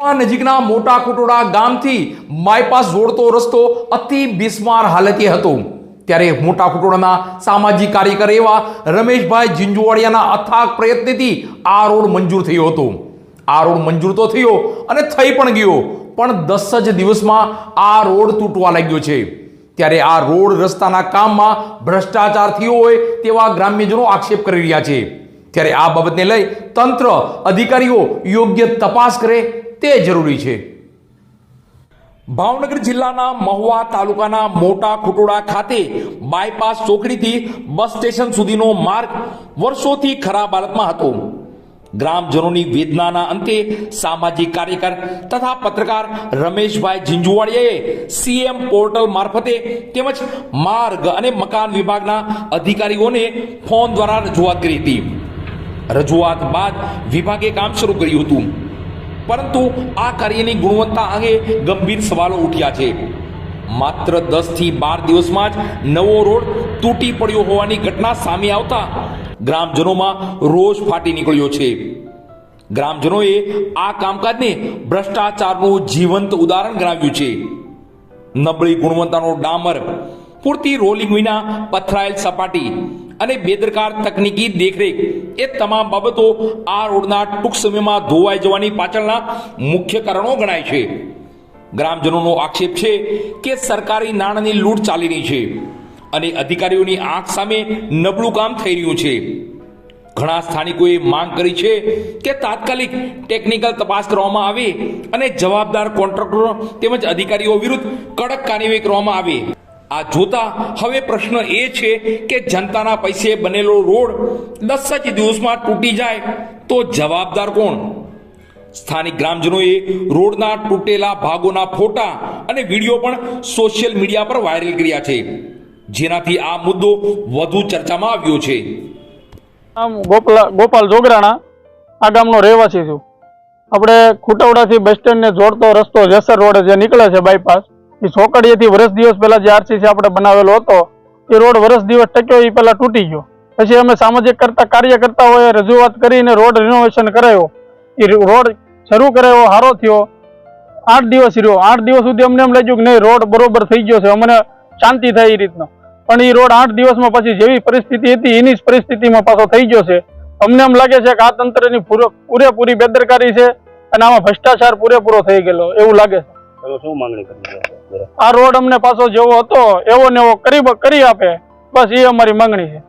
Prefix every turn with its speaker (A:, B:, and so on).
A: નજીકના મોટા કુટોડા ગામથી બાયપાસ જોડતો રસ્તો અતિ બિસ્માર હાલતે હતો. ત્યારે મોટા કુટોડાના સામાજિક કાર્યકર એવા રમેશભાઈ જિંજુવાડિયાના અથાગ પ્રયત્નથી આ રોડ મંજૂર થયો હતો. આ રોડ મંજૂર તો થયો અને થઈ પણ ગયો, પણ દસ જ દિવસમાં આ રોડ તૂટવા લાગ્યો છે. ત્યારે આ રોડ રસ્તાના કામમાં ભ્રષ્ટાચાર થયો હોય તેવા ગ્રામ્યજનો આક્ષેપ કરી રહ્યા છે. ત્યારે આ બાબતને લઈ તંત્ર અધિકારીઓ યોગ્ય તપાસ કરે તે જરૂરી છે. ભાવનગર જિલ્લાના મહુવા તાલુકાના મોટા ખુટોડા ખાતે બાયપાસ ચોકડીથી બસ સ્ટેશન સુધીનો માર્ગ વર્ષોથી ખરાબ હાલતમાં હતો. ગ્રામજનોની વેદનાના અંતે સામાજિક કાર્યકર તથા પત્રકાર રમેશભાઈ ઝીંઝુવાડિયાએ સીએમ પોર્ટલ મારફતે તેમજ માર્ગ અને મકાન વિભાગના અધિકારીઓને ફોન દ્વારા રજૂઆત કરી હતી. રજૂઆત બાદ વિભાગે કામ શરૂ કર્યું હતું. પરંતુ આ કાર્યની ગુણવત્તા અંગે ગંભીર સવાલો ઉઠ્યા છે. માત્ર દસથી બાર દિવસમાં જ નવો રોડ તૂટી પડ્યો હોવાની ઘટના સામે આવતા ગ્રામજનોમાં રોષ ફાટી નીકળ્યો છે. ગ્રામજનોએ આ કામકાજને ભ્રષ્ટાચારનું જીવંત ઉદાહરણ ગણાવ્યું છે. નબળી ગુણવત્તાનો ડામર, પૂરતી રોલિંગ વિના પથરાયેલ સપાટી અને બેદરકાર તકનીકી દેખરેખ એ તમામ બાબતો આ રોડના ટૂંક સમયમાં ધોવાઈ જવાની પાછળના મુખ્ય કારણો ગણાય છે. ગ્રામજનોનો આક્ષેપ છે કે સરકારી નાણાંની લૂંટ ચાલી રહી છે અને અધિકારીઓની આંખ સામે નબળું કામ થઈ રહ્યું છે. ઘણા સ્થાનિકોએ માંગ કરી છે કે તાત્કાલિક ટેકનિકલ તપાસ કરવામાં આવે અને જવાબદાર કોન્ટ્રાક્ટરો તેમજ અધિકારીઓ વિરુદ્ધ કડક કાર્યવાહી કરવામાં આવે. આ જોતા હવે પ્રશ્ન એ છે કે જનતાના પૈસે બનેલો રોડ દસ જ દિવસમાં તૂટી જાય તો જવાબદાર કોણ? સ્થાનિક ગ્રામજનોએ રોડના તૂટેલા ભાગોના ફોટા અને વીડિયો પણ સોશિયલ મીડિયા પર વાયરલ કર્યા છે. જેનાથી આ મુદ્દો વધુ ચર્ચામાં આવ્યો છે.
B: આમ ગોપાલ ગોપાલ જોગરાણા, આ ગામનો રહેવાસી છું. આપણે ખુટવડાથી બસ સ્ટેન્ડને જોડતો રસ્તો જેસર રોડ જે નીકળે છે બાયપાસ એ ચોકડીએથી વર્ષ દિવસ પહેલા જે આરસીસી આપણે બનાવેલો હતો, એ રોડ વર્ષ દિવસ ટક્યો, એ પહેલા તૂટી ગયો. પછી અમે સામાજિક કરતા કાર્ય કરતા હોય રજૂઆત કરીને રોડ રિનોવેશન કરાયો. એ રોડ શરૂ કરાયો સારો થયો. આઠ દિવસ રહ્યો. આઠ દિવસ સુધી અમને એમ લાગ્યું કે નહીં, રોડ બરોબર થઈ ગયો છે. અમને શાંતિ થાય એ રીતનો. પણ એ રોડ આઠ દિવસમાં પછી જેવી પરિસ્થિતિ હતી, એની જ પરિસ્થિતિમાં પાછો થઈ ગયો છે. અમને એમ લાગે છે કે આ તંત્રની પૂરો- પૂરેપૂરી બેદરકારી છે અને આમાં ભ્રષ્ટાચાર પૂરેપૂરો થઈ ગયેલો, એવું લાગે છે.
C: તમે શું માંગણી કરી
B: આ રોડ અમને પાછો જેવો હતો, એવો ને એવો કરી કરી આપે. બસ એ અમારી માંગણી છે.